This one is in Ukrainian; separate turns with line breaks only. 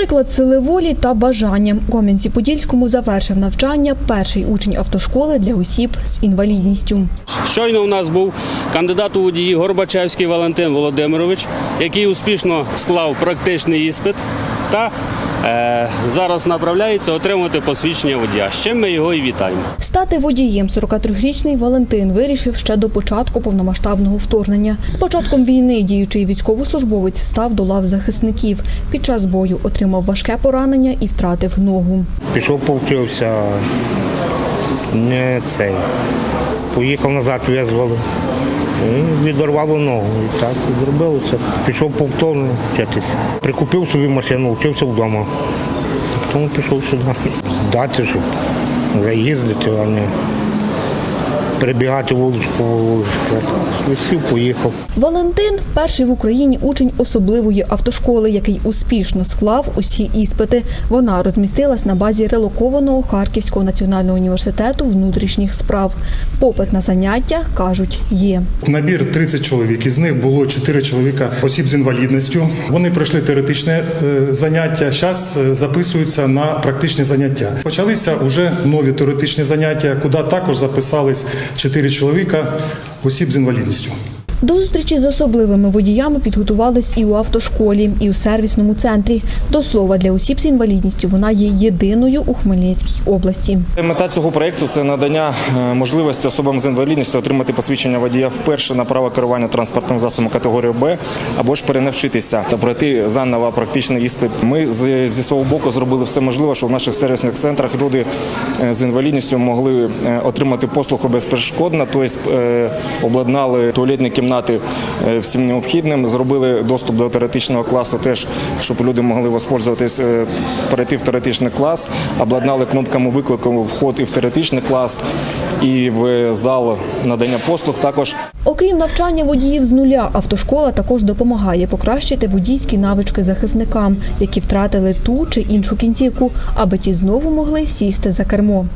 Приклад сили волі та бажання. У Кам'янці-Подільському завершив навчання перший учень автошколи для осіб з інвалідністю.
Щойно у нас був кандидат у водії Горбачевський Валентин Володимирович, який успішно склав практичний іспит та зараз направляється отримати посвідчення водія. З чим ми його і вітаємо.
Стати водієм 43-річний Валентин вирішив ще до початку повномасштабного вторгнення. З початком війни діючий військовослужбовець встав до лав захисників. Під час бою отримав важке поранення і втратив ногу.
Пішов, повчився, не цей. Поїхав назад, визвали. І відорвало ногу. І так зробилося. Пішов повторно вчитися. Прикупив собі машину, вчився вдома. Тому пішов сюди. Здати, щоб вже їздити, а не перебігати вуличку вуличку. Сів, поїхав.
Валентин перший в Україні учень особливої автошколи, який успішно склав усі іспити. Вона розмістилась на базі релокованого Харківського національного університету внутрішніх справ. Попит на заняття кажуть є.
Набір 30 чоловік. Із них було 4 чоловіка осіб з інвалідністю. Вони пройшли теоретичне е, заняття. Зараз записуються на практичні заняття. Почалися вже нові теоретичні заняття, куди також записались 4 чоловіка осіб з інвалідністю.
До зустрічі з особливими водіями підготувались і у автошколі, і у сервісному центрі. До слова, для осіб з інвалідністю вона є єдиною у Хмельницькій області.
Мета цього проєкту – це надання е, можливості особам з інвалідністю отримати посвідчення водія вперше на право керування транспортним засобом категорії Б або ж перенавчитися та пройти заново практичний іспит. Ми зі свого боку зробили все можливе, щоб в наших сервісних центрах люди е, з інвалідністю могли е, отримати послугу безперешкодно, тобто обладнали туалетні кімнати е, всім необхідним, зробили доступ до теоретичного класу теж, щоб люди могли воспользуватись, е, перейти в теоретичний клас, обладнали кнопками виклику вход і в теоретичний клас, і в зал надання послуг також.
Окрім навчання водіїв з нуля, автошкола також допомагає покращити водійські навички захисникам, які втратили ту чи іншу кінцівку, аби ті знову могли сісти за кермо.